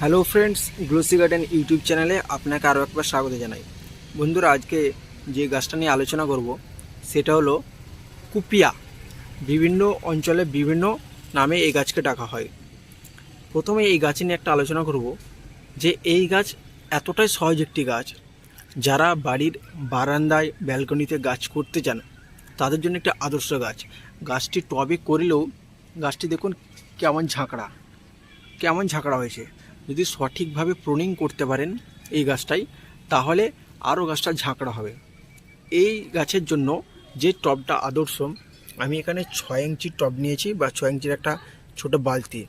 Hello friends glossy garden YouTube চ্যানেলে আপনাকে আরও একবার স্বাগত জানাই। বন্ধুরা, আজকে যে গাছটা নিয়ে আলোচনা করব, সেটা হলো কুপিয়া। বিভিন্ন অঞ্চলে বিভিন্ন নামে এই গাছকে ডাকা হয়। প্রথমে এই গাছ নিয়ে একটা আলোচনা করব যে এই গাছ এতটাই সহজ একটি গাছ, যারা বাড়ির বারান্দায়, ব্যালকনিতে গাছ করতে চান, তাদের জন্য একটা আদর্শ গাছ। গাছটি টবে করলেও গাছটি দেখুন কেমন ঝাঁকড়া কেমন ঝাঁকড়া হয়েছে। যদি সঠিকভাবে প্রুনিং করতে পারেন এই গাছটাই, তাহলে আরও গাছটা ঝাঁকড়া হবে। এই গাছের জন্য যে টবটা আদর্শ আমি এখানে ছয় ইঞ্চির টব নিয়েছি বা ছয় ইঞ্চির একটা ছোট বালতি।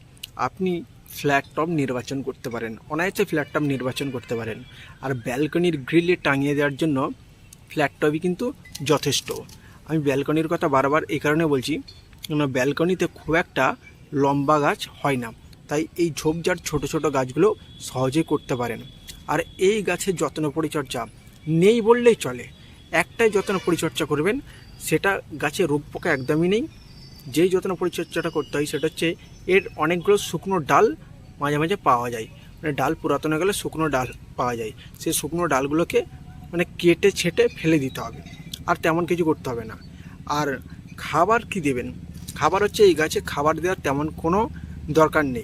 আপনি ফ্ল্যাট টব নির্বাচন করতে পারেন, অনায়াসে ফ্ল্যাট টব নির্বাচন করতে পারেন। আর ব্যালকনির গ্রিলে টাঙিয়ে দেওয়ার জন্য ফ্ল্যাট টবই কিন্তু যথেষ্ট। আমি ব্যালকনির কথা বারবার এই কারণে বলছি কেন ব্যালকনিতে খুব একটা লম্বা গাছ হয় না। তাই এই ঝোপঝাড় ছোট ছোট গাছগুলো সহজেই করতে পারেন। আর এই গাছের যত্ন পরিচর্যা নেই বললেই চলে। একটাই যত্ন পরিচর্যা করবেন, সেটা গাছে রোগ পোকা একদমই নেই। যেই যত্ন পরিচর্যাটা করতে হয় সেটা হচ্ছে এর অনেকগুলো শুকনো ডাল মাঝে মাঝে পাওয়া যায়। মানে ডাল পুরাতন গেলে শুকনো ডাল পাওয়া যায়। সেই শুকনো ডালগুলোকে মানে কেটে ছেটে ফেলে দিতে হবে। আর তেমন কিছু করতে হবে না। আর খাবার কি দেবেন? খাবার হচ্ছে এই গাছে খাবার দেওয়ার তেমন কোনো দরকার নেই।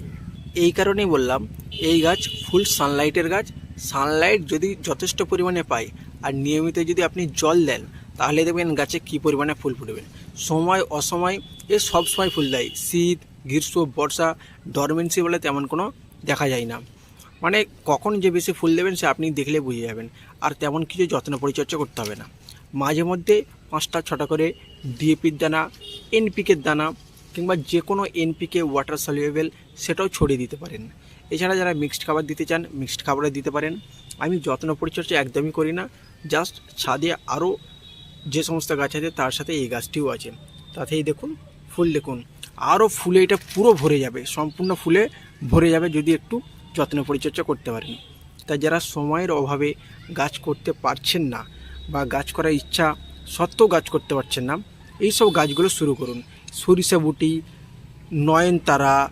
এই কারণেই বললাম, এই গাছ ফুল সানলাইটের গাছ। সানলাইট যদি যথেষ্ট পরিমাণে পায় আর নিয়মিত যদি আপনি জল দেন, তাহলে দেখবেন গাছে কী পরিমাণে ফুল ফুটবে। সময়, অসময়, এ সব সময় ফুল দেয়। শীত, গ্রীষ্ম, বর্ষা ডরমেন্সি বলে তেমন কোনো দেখা যায় না। মানে কখন যে বেশি ফুল দেবেন সে আপনি দেখলে বুঝে যাবেন। আর তেমন কিছু যত্ন পরিচর্যা করতে হবে না। মাঝে মধ্যে পাঁচটা, ছটা করে ডিএপির দানা এনপিকের দানা কিংবা যে কোনো এনপিকে ওয়াটার সলিউবেল সেটাও ছড়িয়ে দিতে পারেন। এছাড়া যারা মিক্সড খাবার দিতে চান মিক্সড খাবারে দিতে পারেন। আমি যত্ন পরিচর্যা একদমই করি না জাস্ট ছাদে আরও যে সমস্ত গাছ আছে তার সাথে এই গাছটিও আছে। তাতেই দেখুন, ফুল দেখুন, আরও ফুলে এটা পুরো ভরে যাবে, সম্পূর্ণ ফুলে ভরে যাবে যদি একটু যত্ন পরিচর্যা করতে পারেন। তাই যারা সময়ের অভাবে গাছ করতে পারছেন না বা গাছ করার ইচ্ছা সত্ত্বেও গাছ করতে পারছেন না এই সব গাছগুলো শুরু করুন। সরিষা বুটি, নয়নতারা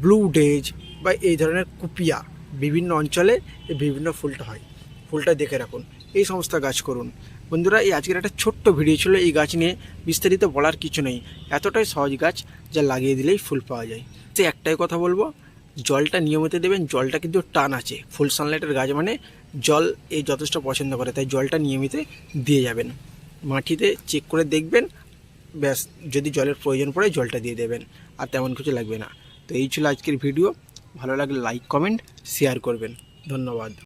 ব্লু ডেজ বা এই ধরনের কুপিয়া বিভিন্ন অঞ্চলে বিভিন্ন ফুলটা হয়। ফুলটা দেখে রাখুন। এই সমস্ত গাছ করুন। বন্ধুরা, এই আজকের একটা ছোট্ট ভিডিও ছিল। এই গাছ নিয়ে বিস্তারিত বলার কিছু নেই। এতটাই সহজ গাছ যা লাগিয়ে দিলেই ফুল পাওয়া যায়। সে একটাই কথা বলব, জলটা নিয়মিত দেবেন, জলটা কিন্তু টান আছে। ফুল সানলাইটের গাছ মানে জল এই যথেষ্ট পছন্দ করে, তাই জলটা নিয়মিত দিয়ে যাবেন। মাটিতে চেক করে দেখবেন ব্যাস, যদি জলের প্রয়োজন পড়ে জলটা দিয়ে দেবেন, আর তেমন কিছু লাগবে না। তো এই ছিল আজকের ভিডিও। ভালো লাগলে লাইক কমেন্ট শেয়ার করবেন। ধন্যবাদ।